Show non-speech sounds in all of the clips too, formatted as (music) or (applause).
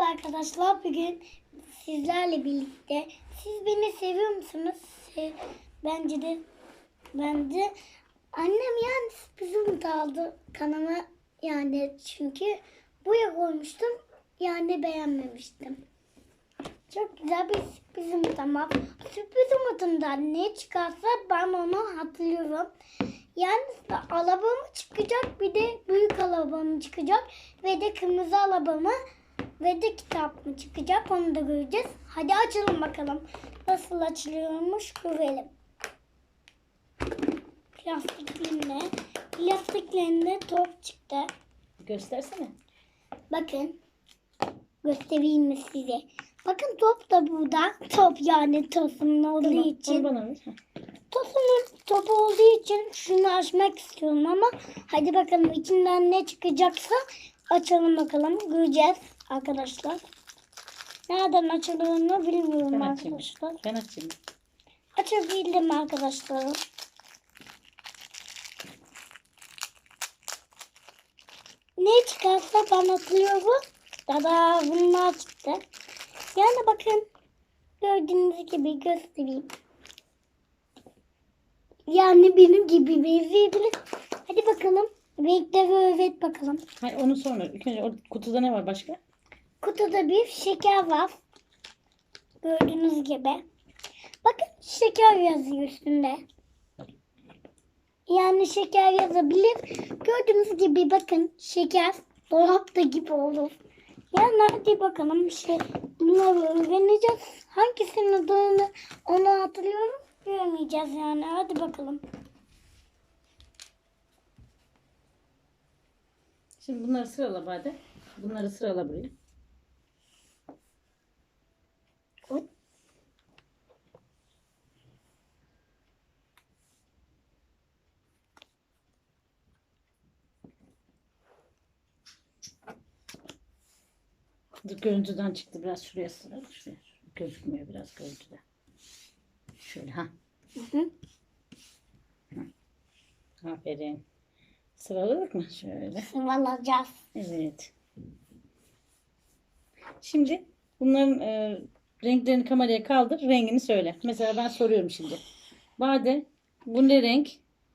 Merhaba arkadaşlar. Bugün sizlerle birlikte. Siz beni seviyor musunuz? Bence de bence annem yani sürprizim aldı kanama yani çünkü buraya koymuştum yani beğenmemiştim. Çok güzel bir sürprizim tamam. Sürpriz umutunda ne çıkarsa ben onu hatırlıyorum. Yani alabamı çıkacak bir de büyük alabamı çıkacak ve de kırmızı alabamı ve de kitap mı çıkacak onu da göreceğiz. Hadi açalım bakalım. Nasıl açılıyormuş görelim. Plastiklerine, plastiklerinde top çıktı. Göstersene. Bakın. Göstereyim mi size? Bakın top da burada. Top yani tosunun olduğu Tamam, için. onu bana. Tosunun topu olduğu için şunu açmak istiyorum ama hadi bakalım içinden ne çıkacaksa açalım bakalım. Göreceğiz arkadaşlar. Nereden açıldığını bilmiyorum Ben açayım. arkadaşlar. Ben açayım. Açabildim arkadaşlar. Ne çıkarsa ben atlıyorum. Dada bunlar çıktı. Yani bakın gördüğünüz gibi göstereyim. Yani benim gibi benzeyebilir. Hadi bakalım. Renkleri öğret bakalım. Hayır onu sonra. İlk önce o kutuda ne var başka? Kutuda bir şeker var. Gördüğünüz gibi. Bakın şeker yazıyor üstünde. Yani şeker yazabilir. Gördüğünüz gibi bakın şeker dolapta gibi olur. Yani hadi bakalım şey bunları öğreneceğiz. Hangisinin adını onu hatırlıyorum. Görmeyeceğiz yani. Hadi bakalım. Şimdi bunları sırala Bade. Bunları sırala buraya. Görüntüden çıktı biraz şuraya sırala. Şuraya. Gözükmüyor biraz görüntüde. Şöyle ha. Hı hı. Aferin. Sıraladık mı? Şöyle. Sıvalayacağız. Evet. Şimdi bunların e, renklerini kameraya kaldır. Rengini söyle. Mesela ben soruyorum şimdi. Bade bu ne renk?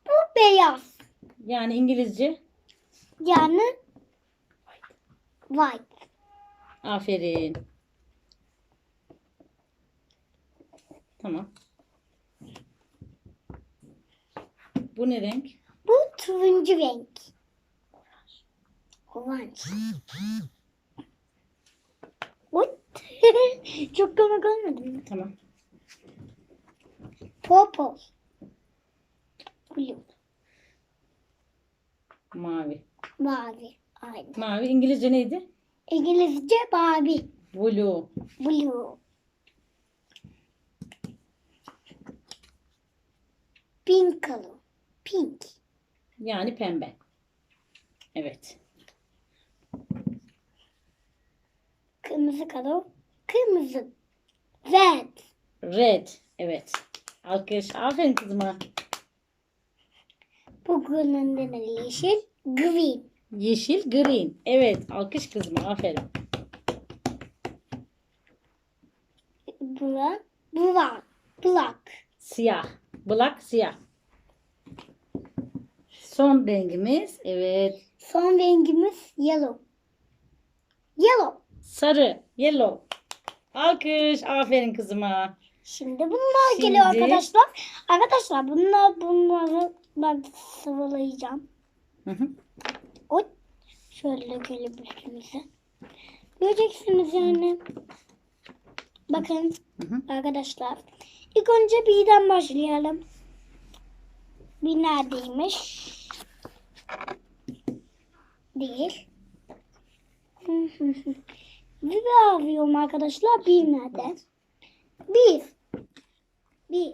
Bu beyaz. Yani İngilizce. Yani white. Aferin. Tamam. Bu ne renk? Turuncu renk. Orange. What? (laughs) Çok komik olmadı mı? Tamam. Purple. Blue. Mavi. Mavi. Aynı. Mavi İngilizce neydi? İngilizce mavi. Blue. Blue. Pink color. Pink. Yani pembe. Evet. Kırmızı color. Kırmızı. Red. Red. Evet. Alkış. Aferin kızıma. Bugünün de yeşil. Green. Yeşil, green. Evet. Alkış kızıma. Aferin. Black. Black. Black. Siyah. Black, siyah. Son rengimiz. Evet. Son rengimiz yellow. Yellow. Sarı. Yellow. Alkış. Aferin kızıma. Şimdi bunlar Şimdi- geliyor arkadaşlar. Arkadaşlar bunlar bunları ben sıvılayacağım. Hı hı. Oy. Şöyle dökelim üstümüze. Göreceksiniz yani. Bakın Hı hı. arkadaşlar. İlk önce birden başlayalım. Bir neredeymiş? Değil. (laughs) Bir arıyorum arkadaşlar. Bir nerede? Bir. Bir.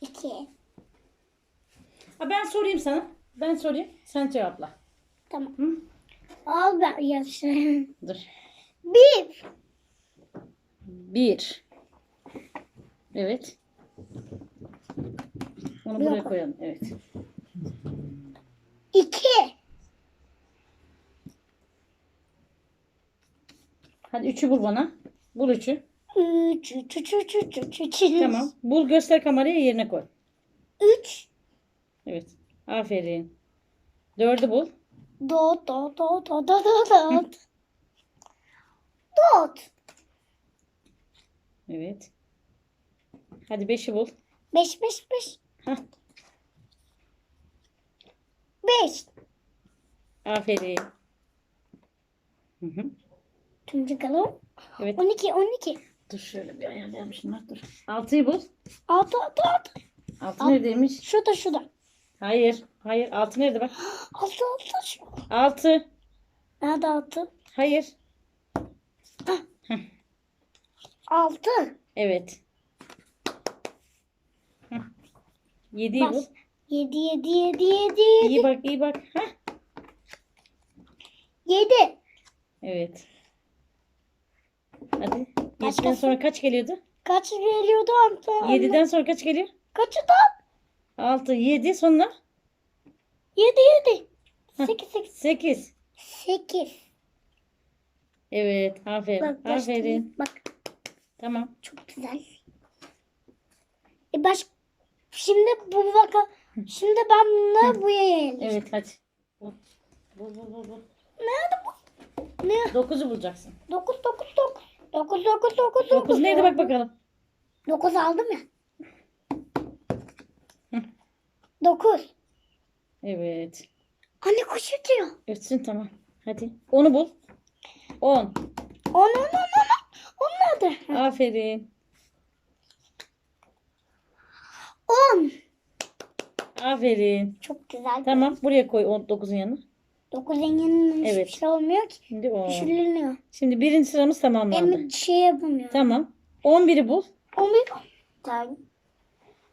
İki. Ha, ben sorayım sana. Ben sorayım. Sen cevapla. Tamam. Hı? Al ben yaşayayım. (laughs) Dur. Bir. Bir. Evet. Onu buraya koyalım. Evet. İki. Hadi üçü bul bana. Bul üçü. Üç, üç, üç, üç, üç, üç, üç. Tamam. Bul göster kameraya yerine koy. Üç. Evet. Aferin. Dördü bul. Dot, dot, dot, dot, dot, dot, dot. Evet. Hadi beşi bul. Beş, beş, beş. Hah. Beş. Aferin. Hı hı. Tüm çıkalım. Evet. On iki, on iki. Dur şöyle bir ayarlayalım şunları dur. Altıyı bul. Altı, altı, altı. Altı neredeymiş? Şurada, şurada. Hayır. Hayır. Altı nerede bak. (gasps) Altı, altı. şu. Altı. Nerede altı? Hayır. (gasps) Altı. Evet. Hı. Yediyi bul. Yedi, yedi, yedi, yedi, yedi. İyi bak iyi bak. Heh. Yedi. Evet. Hadi. Yediden Başkası? sonra kaç geliyordu? Kaç geliyordu altı? Yediden sonra kaç geliyor? Kaçı da? Altı. Yedi sonra Yedi, yedi. Sekiz, sekiz. sekiz. Sekiz. Evet. Aferin. Bak, Aferin. Bak. Tamam. Çok güzel. E baş... Şimdi bu baka... Şimdi ben bunları buraya yerleştireyim. Evet hadi. Bul. Bul bul bul. Nerede bu? Ne? Dokuzu bulacaksın. Dokuz, dokuz, dokuz. Dokuz, dokuz, dokuz, Dokuz neydi bak bakalım. Dokuz aldım ya. Hı. Dokuz. Evet. Anne kuş ötüyor. Ötsün tamam. Hadi. Onu bul. On. On, on, on, on. On nerede? Aferin. Aferin. Çok güzel. Tamam buraya koy 19'un yanına. 9'un yanına evet. hiçbir şey olmuyor ki. Şimdi o. Düşürülüyor. Şimdi birinci sıramız tamamlandı. Ben bir şey yapamıyorum. Tamam. 11'i bul. 11 tane.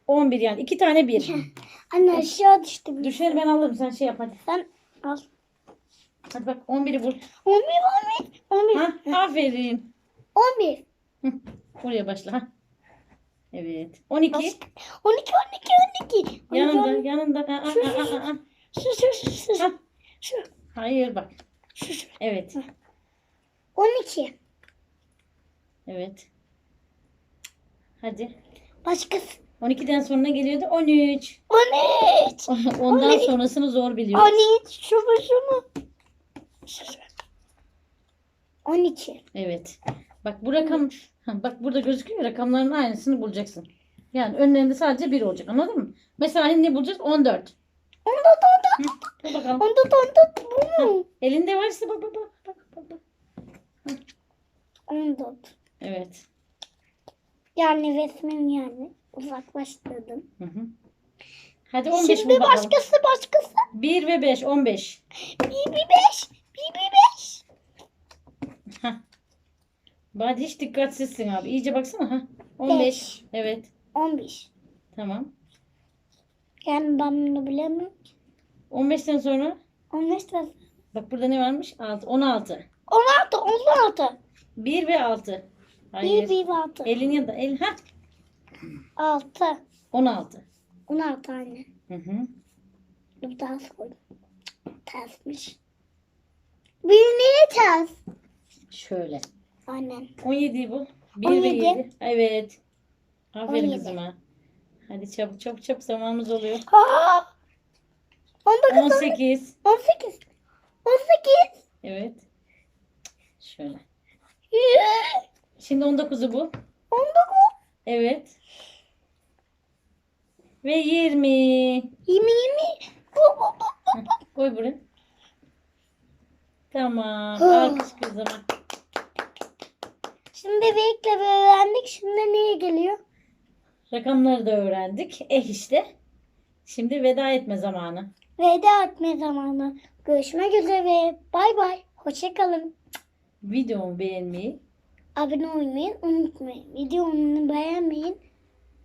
11 yani. 2 tane 1. Anne aşağı düştü. Düşer ben alırım. Sen şey yap hadi. Sen al. Hadi bak 11'i bul. 11 11 11. Ha, aferin. 11. Buraya başla. Evet. 12. 12 12. Yanında. Aa, Şu, aa, şu, aa. Şu, şu, şu, şu, Ha. şu, Hayır bak. şu, şu. Evet. On iki. Evet. Hadi. Başkası. 12'den sonra geliyordu? 13. On üç. (laughs) Ondan On üç. sonrasını zor biliyoruz. On üç. Şu mu, şu mu? Şu, şu. On iki. Evet. Bak bu rakam bak burada gözüküyor rakamların aynısını bulacaksın. Yani önlerinde sadece bir olacak anladın mı? Mesela hani ne bulacağız? 14. On dört, on dört. Dur bakalım. On dört, on dört. Bu mu? Elinde varsa bak bak bak. bak, bak, bak. On dört. Evet. Yani resmim yani. Uzaklaştırdım. Hı hı. Hadi 15 Şimdi bakalım. başkası, başkası. 1 ve 5 15. Bir, bir beş. Bir, bir beş. Hah. Badi hiç dikkatsizsin abi. İyice baksana ha. 15. Beş. Evet. On beş. Tamam. Yani ben bunu bilemiyorum. 15'ten sonra On beş de bak burada ne varmış? 6 16. On altı, on altı. 1 ve 6. Hayır. Bir, bir altı. Elin yanında. El ha. Altı. 16. On altı anne. Hı hı. Dur ters koydum. Tersmiş. Bir niye ters? Şöyle. Annem. 17'yi bul. 1 ve 17. 7. Evet. Aferin 17. kızıma. Hadi çabuk çabuk çabuk zamanımız oluyor. Aa! On dokuz, on 18. on sekiz. On sekiz. Evet. Şöyle. Şimdi 19'u bul. On dokuz. Evet. Ve 20. Yirmi, yirmi. Bu, bu, bu. Heh, Koy buraya. Tamam. Alkış kızıma. Şimdi bebekle öğrendik. Şimdi neye geliyor? Rakamları da öğrendik. Eh işte. Şimdi veda etme zamanı. Veda etme zamanı. Görüşmek üzere. Bay bay. Hoşçakalın. Videomu beğenmeyi, Abone olmayı unutmayın. Videomu beğenmeyin.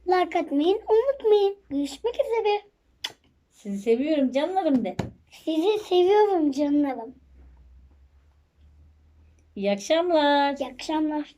Like atmayı unutmayın. Görüşmek üzere. sizi seviyorum canlarım de. Sizi seviyorum canlarım. İyi akşamlar. İyi akşamlar.